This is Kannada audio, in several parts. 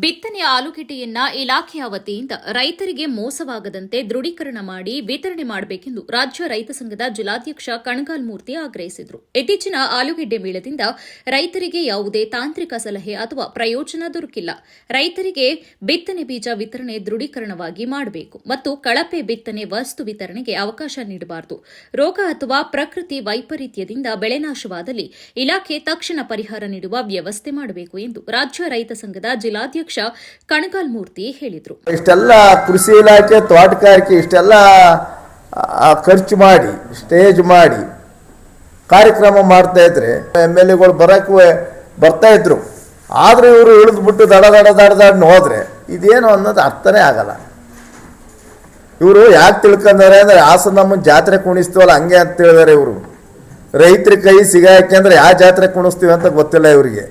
ಬಿತ್ತನೆ ಆಲೂಗೆಡ್ಡೆಯನ್ನ ಇಲಾಖೆಯ ವತಿಯಿಂದ ರೈತರಿಗೆ ಮೋಸವಾಗದಂತೆ ದೃಢೀಕರಣ ಮಾಡಿ ವಿತರಣೆ ಮಾಡಬೇಕೆಂದು ರಾಜ್ಯ ರೈತ ಸಂಘದ ಜಿಲ್ಲಾಧ್ಯಕ್ಷ ಕಣಗಾಲ್ ಮೂರ್ತಿ ಆಗ್ರಹಿಸಿದರು. ಇತ್ತೀಚಿನ ಆಲೂಗೆಡ್ಡೆ ಮೇಳದಿಂದ ರೈತರಿಗೆ ಯಾವುದೇ ತಾಂತ್ರಿಕ ಸಲಹೆ ಅಥವಾ ಪ್ರಯೋಜನ ದೊರಕಿಲ್ಲ. ರೈತರಿಗೆ ಬಿತ್ತನೆ ಬೀಜ ವಿತರಣೆ ದೃಢೀಕರಣವಾಗಿ ಮಾಡಬೇಕು ಮತ್ತು ಕಳಪೆ ಬಿತ್ತನೆ ವಸ್ತು ವಿತರಣೆಗೆ ಅವಕಾಶ ನೀಡಬಾರದು. ರೋಗ ಅಥವಾ ಪ್ರಕೃತಿ ವೈಪರೀತ್ಯದಿಂದ ಬೆಳೆ ನಾಶವಾದಲ್ಲಿ ಇಲಾಖೆ ತಕ್ಷಣ ಪರಿಹಾರ ನೀಡುವ ವ್ಯವಸ್ಥೆ ಮಾಡಬೇಕು ಎಂದು ರಾಜ್ಯ ರೈತ ಸಂಘದ ಜಿಲ್ಲಾಧ್ಯಕ್ಷ ಕಣಗಾಲ್ ಮೂರ್ತಿ ಹೇಳಿದರು. ಇಷ್ಟೆಲ್ಲ ಕೃಷಿ ಇಲಾಖೆ, ತೋಟಗಾರಿಕೆ ಇಷ್ಟೆಲ್ಲ ಖರ್ಚು ಮಾಡಿ, ಸ್ಟೇಜ್ ಮಾಡಿ ಕಾರ್ಯಕ್ರಮ ಮಾಡ್ತಾ ಇದ್ರೆ ಎಂ ಎಲ್ ಎಗಳು ಬರೋಕ್ಕೆ ಬರ್ತಾ ಇದ್ರು. ಆದ್ರೆ ಇವರು ಇಳಿದ್ಬಿಟ್ಟು ದಡ ದಡ ದಡ ದಡ ಹೋದ್ರೆ ಇದೇನು ಅನ್ನೋದು ಅರ್ಥನೇ ಆಗಲ್ಲ. ಇವರು ಯಾಕೆ ತಿಳ್ಕೊಂಡಾರೆ ಅಂದ್ರೆ ಹಾಸನಮ್ಮನ ಜಾತ್ರೆ ಕುಣಿಸ್ತೀವಲ್ಲ ಹಂಗೆ ಅಂತ ಹೇಳಿದಾರೆ ಇವರು. ರೈತರ ಕೈ ಸಿಗಾಕೆ ಅಂದ್ರೆ ಯಾವ ಜಾತ್ರೆ ಕುಣಿಸ್ತೀವಿ ಅಂತ ಗೊತ್ತಿಲ್ಲ ಇವರಿಗೆ.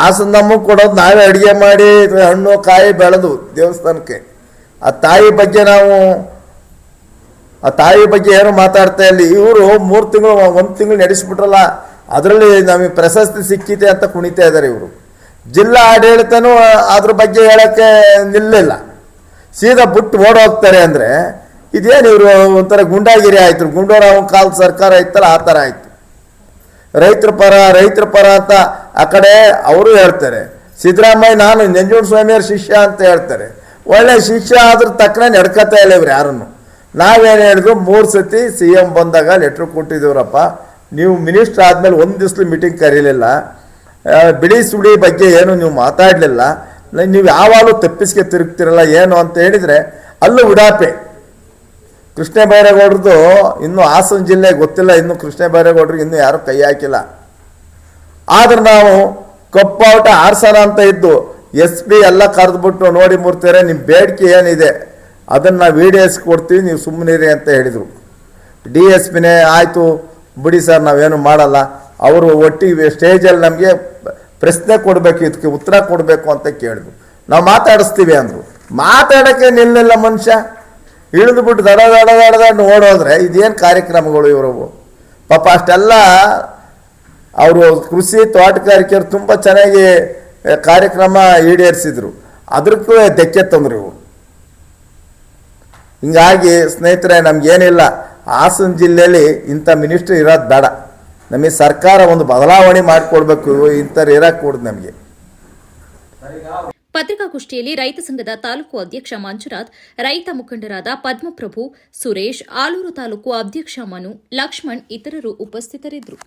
ಹಾಸನಮ್ಮ ಕೊಡೋದು ನಾವೇ ಅಡುಗೆ ಮಾಡಿ ಹಣ್ಣು ಕಾಯಿ ಬೆಳೆದು ದೇವಸ್ಥಾನಕ್ಕೆ. ಆ ತಾಯಿ ಬಗ್ಗೆ ನಾವು, ಆ ತಾಯಿ ಬಗ್ಗೆ ಏನು ಮಾತಾಡ್ತಾ ಇಲ್ಲಿ. ಇವರು ಮೂರು ತಿಂಗಳು, ಒಂದು ತಿಂಗಳು ನಡೆಸಿಬಿಟ್ರಲ್ಲ, ಅದರಲ್ಲಿ ನಮಗೆ ಪ್ರಶಸ್ತಿ ಸಿಕ್ಕಿದೆ ಅಂತ ಕುಣಿತಾ ಇದ್ದಾರೆ ಇವರು. ಜಿಲ್ಲಾ ಆಡಳಿತನೂ ಅದ್ರ ಬಗ್ಗೆ ಹೇಳೋಕ್ಕೆ ನಿಲ್ಲಿಲ್ಲ. ಸೀದಾ ಬಿಟ್ಟು ಓಡೋಗ್ತಾರೆ ಅಂದರೆ, ಇದೇನು ಇವರು ಒಂಥರ ಗುಂಡಾಗಿರಿ ಆಯಿತು. ಗುಂಡೂರಾವ್ ಕಾಲ ಸರ್ಕಾರ ಇತ್ತಲ್ಲ, ಆ ಥರ ಆಯ್ತು. ರೈತರ ಪರ ರೈತರ ಪರ ಅಂತ ಆ ಕಡೆ ಅವರು ಹೇಳ್ತಾರೆ. ಸಿದ್ದರಾಮಯ್ಯ, ನಾನು ನಂಜುಂಡ ಸ್ವಾಮಿಯವ್ರ ಶಿಷ್ಯ ಅಂತ ಹೇಳ್ತಾರೆ. ಒಳ್ಳೆ ಶಿಷ್ಯ ಆದ್ರ ತಕ್ಕನೆ ನಡ್ಕತಾ ಇಲ್ಲ ಇವ್ರು ಯಾರನ್ನು ನಾವೇನು ಹೇಳಿದ್ರು ಮೂರು ಸತಿ ಸಿ ಎಂ ಬಂದಾಗ ಲೆಟ್ರ್ ಕೊಟ್ಟಿದ್ದೀವ್ರಪ್ಪ, ನೀವು ಮಿನಿಸ್ಟರ್ ಆದಮೇಲೆ ಒಂದು ದಿವ್ಸಲು ಮೀಟಿಂಗ್ ಕರೀಲಿಲ್ಲ. ಬಿಳಿ ಸುಳಿ ಬಗ್ಗೆ ಏನು ನೀವು ಮಾತಾಡಲಿಲ್ಲ. ನೀವು ಯಾವಾಗಲೂ ತಪ್ಪಿಸ್ಕೆ ತಿರುಗ್ತಿರಲ್ಲ, ಏನು ಅಂತ ಹೇಳಿದರೆ ಅಲ್ಲೂ ಉಡಾಪೆ. ಕೃಷ್ಣ ಬೈರೇಗೌಡ್ರದ್ದು ಇನ್ನೂ ಹಾಸನ ಜಿಲ್ಲೆ ಗೊತ್ತಿಲ್ಲ, ಇನ್ನು ಕೃಷ್ಣ ಬೈರೇಗೌಡ್ರಿಗೆ ಇನ್ನೂ ಯಾರು ಕೈ ಹಾಕಿಲ್ಲ. ಆದ್ರೆ ನಾವು ಕಪ್ಪಾಟ ಆರ್ಸನ ಅಂತ ಇದ್ದು ಎಸ್ ಪಿ ಎಲ್ಲ ಕರೆದ್ಬಿಟ್ಟು ನೋಡಿ ಮೂರ್ತಿಯರೆ ನಿಮ್ಮ ಬೇಡಿಕೆ ಏನಿದೆ? ಅದನ್ನು ನಾವು ವಿ ಕೊಡ್ತೀವಿ, ನೀವು ಸುಮ್ಮನಿರಿ ಅಂತ ಹೇಳಿದರು. ಡಿ ಎಸ್ ಪಿನೇ ಆಯಿತು, ಬಿಡಿ ಸರ್, ನಾವೇನು ಮಾಡಲ್ಲ. ಅವರು ಒಟ್ಟಿಗೆ ಸ್ಟೇಜಲ್ಲಿ ನಮಗೆ ಪ್ರಶ್ನೆ ಕೊಡಬೇಕು, ಇದಕ್ಕೆ ಉತ್ತರ ಕೊಡಬೇಕು ಅಂತ ಕೇಳಿದ್ರು. ನಾವು ಮಾತಾಡಿಸ್ತೀವಿ ಅಂದರು. ಮಾತಾಡೋಕ್ಕೆ ನಿಲ್ಲಿಲ್ಲ ಮನುಷ್ಯ. ಇಳಿದ್ಬಿಟ್ಟು ದಡ ದಡ ದಡ ದಡ ಓಡೋದ್ರೆ ಇದೇನು ಕಾರ್ಯಕ್ರಮಗಳು ಇವರು? ಪಾಪ ಅಷ್ಟೆಲ್ಲ ಅವರು ಕೃಷಿ ತೋಟಗಾರಿಕೆಯವರು ತುಂಬ ಚೆನ್ನಾಗಿ ಕಾರ್ಯಕ್ರಮ ಈಡೇರಿಸಿದ್ರು. ಅದಕ್ಕೂ ಧಕ್ಕೆ ತಂದ್ರು ಇವರು. ಹಿಂಗಾಗಿ ಸ್ನೇಹಿತರೆ, ನಮಗೇನಿಲ್ಲ. ಹಾಸನ ಜಿಲ್ಲೆಯಲ್ಲಿ ಇಂಥ ಮಿನಿಸ್ಟ್ರಿ ಇರೋದು ಬೇಡ. ನಮಗೆ ಸರ್ಕಾರ ಒಂದು ಬದಲಾವಣೆ ಮಾಡಿಕೊಡ್ಬೇಕು, ಇಂಥವ್ರು ಇರಕ್ಕೆ ಕೊಡೋದು ನಮಗೆ. ಪತ್ರಿಕಾಗೋಷ್ಠಿಯಲ್ಲಿ ರೈತ ಸಂಘದ ತಾಲೂಕು ಅಧ್ಯಕ್ಷ ಮಂಜುನಾಥ್, ರೈತ ಮುಖಂಡರಾದ ಪದ್ಮಪ್ರಭು, ಸುರೇಶ್, ಆಲೂರು ತಾಲೂಕು ಅಧ್ಯಕ್ಷ ಮನು, ಲಕ್ಷ್ಮಣ್ ಇತರರು ಉಪಸ್ಥಿತರಿದ್ದರು.